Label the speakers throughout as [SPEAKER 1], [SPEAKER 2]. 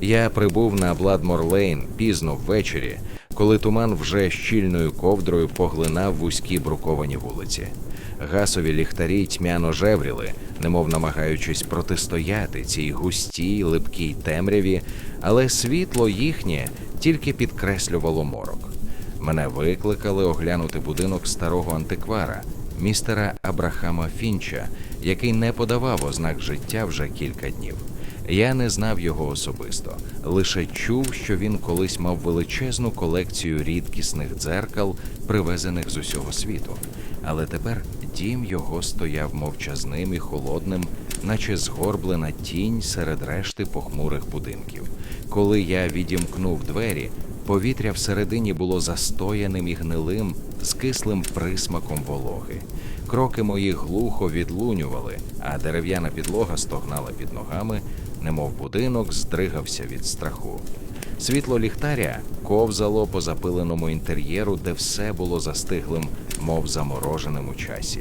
[SPEAKER 1] Я прибув на Бладмор-Лейн пізно ввечері, коли туман вже щільною ковдрою поглинав вузькі бруковані вулиці. Гасові ліхтарі тьмяно жевріли, немов намагаючись протистояти цій густій, липкій темряві, але світло їхнє тільки підкреслювало морок. Мене викликали оглянути будинок старого антиквара, містера Абрахама Фінча, який не подавав ознак життя вже кілька днів. Я не знав його особисто, лише чув, що він колись мав величезну колекцію рідкісних дзеркал, привезених з усього світу. Але тепер дім його стояв мовчазним і холодним, наче згорблена тінь серед решти похмурих будинків. Коли я відімкнув двері, повітря всередині було застояним і гнилим, з кислим присмаком вологи. Кроки мої глухо відлунювали, а дерев'яна підлога стогнала під ногами, немов будинок здригався від страху. Світло ліхтаря ковзало по запиленому інтер'єру, де все було застиглим, мов замороженим у часі.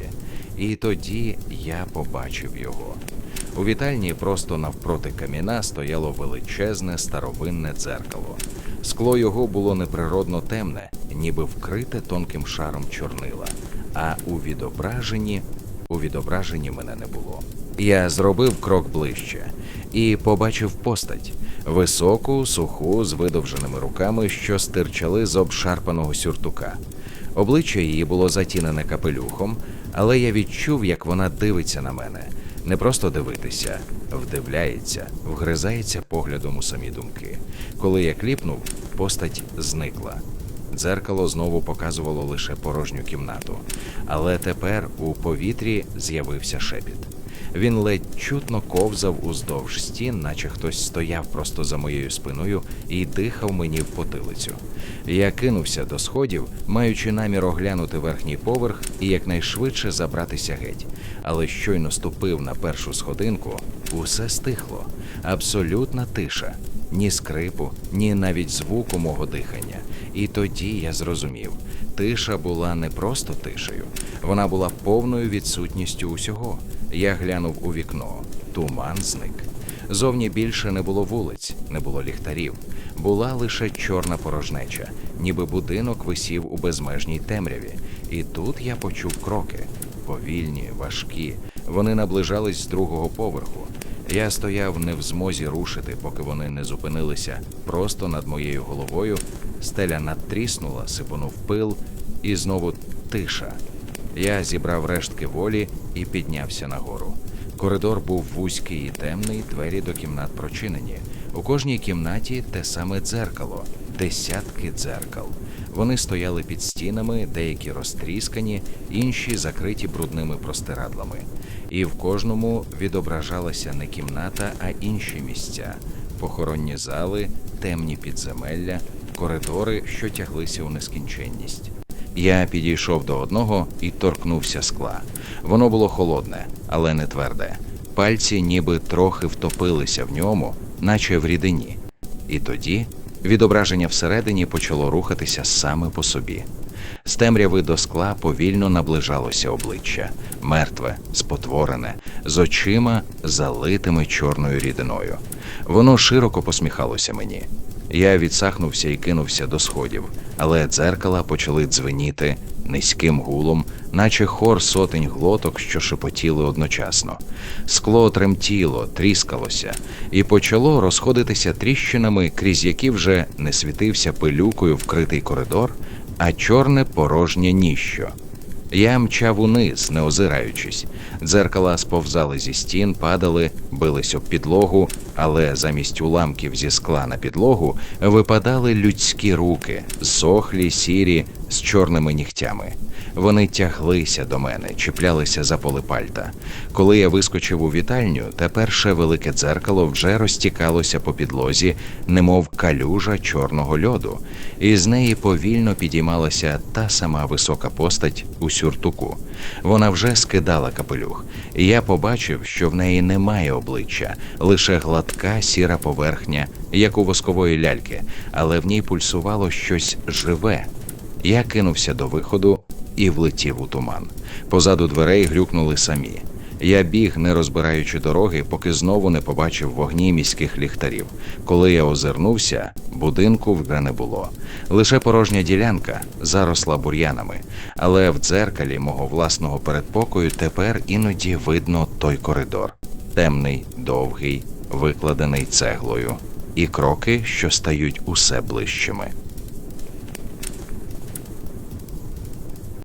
[SPEAKER 1] І тоді я побачив його. У вітальні просто навпроти каміна стояло величезне старовинне дзеркало. Скло його було неприродно темне, ніби вкрите тонким шаром чорнила. А у відображенні у відображенні мене не було. Я зробив крок ближче і побачив постать високу, суху, з видовженими руками, що стирчали з обшарпаного сюртука. Обличчя її було затінене капелюхом, але я відчув, як вона дивиться на мене. Не просто дивитися, вдивляється, вгризається поглядом у самі думки. Коли я кліпнув, постать зникла. Дзеркало знову показувало лише порожню кімнату, але тепер у повітрі з'явився шепіт. Він ледь чутно ковзав уздовж стін, наче хтось стояв просто за моєю спиною і дихав мені в потилицю. Я кинувся до сходів, маючи намір оглянути верхній поверх і якнайшвидше забратися геть. Але щойно ступив на першу сходинку, усе стихло. Абсолютна тиша, ні скрипу, ні навіть звуку мого дихання. І тоді я зрозумів, тиша була не просто тишею, вона була повною відсутністю усього. Я глянув у вікно. Туман зник. Зовні більше не було вулиць, не було ліхтарів. Була лише чорна порожнеча, ніби будинок висів у безмежній темряві. І тут я почув кроки повільні, важкі. Вони наближались з другого поверху. Я стояв не в змозі рушити, поки вони не зупинилися. Просто над моєю головою стеля надтріснула, сипонув пил, і знову тиша. Я зібрав рештки волі і піднявся нагору. Коридор був вузький і темний, двері до кімнат прочинені. У кожній кімнаті те саме дзеркало, десятки дзеркал. Вони стояли під стінами, деякі розтріскані, інші закриті брудними простирадлами. І в кожному відображалася не кімната, а інші місця: похоронні зали, темні підземелля, коридори, що тяглися у нескінченність. Я підійшов до одного і торкнувся скла. Воно було холодне, але не тверде. Пальці ніби трохи втопилися в ньому, наче в рідині. І тоді відображення всередині почало рухатися саме по собі. З темряви до скла повільно наближалося обличчя, мертве, спотворене, з очима, залитими чорною рідиною. Воно широко посміхалося мені. Я відсахнувся і кинувся до сходів, але дзеркала почали дзвеніти низьким гулом, наче хор сотень глоток, що шепотіли одночасно. Скло тремтіло, тріскалося, і почало розходитися тріщинами, крізь які вже не світився пилюкою вкритий коридор, а чорне порожнє ніщо. Я мчав униз, не озираючись. Дзеркала сповзали зі стін, падали, бились об підлогу, але замість уламків зі скла на підлогу випадали людські руки, сохлі, сірі, з чорними нігтями. Вони тяглися до мене, чіплялися за поли пальта. Коли я вискочив у вітальню, те перше велике дзеркало вже розтікалося по підлозі, немов калюжа чорного льоду, і з неї повільно підіймалася та сама висока постать у сюртуку. Вона вже скидала капелюх, я побачив, що в неї немає обличчя, лише гладка сіра поверхня, як у воскової ляльки, але в ній пульсувало щось живе. Я кинувся до виходу і влетів у туман. Позаду дверей грюкнули самі. Я біг, не розбираючи дороги, поки знову не побачив вогні міських ліхтарів. Коли я озирнувся, будинку вже не було. Лише порожня ділянка заросла бур'янами. Але в дзеркалі мого власного передпокою тепер іноді видно той коридор. Темний, довгий, викладений цеглою, і кроки, що стають усе ближчими.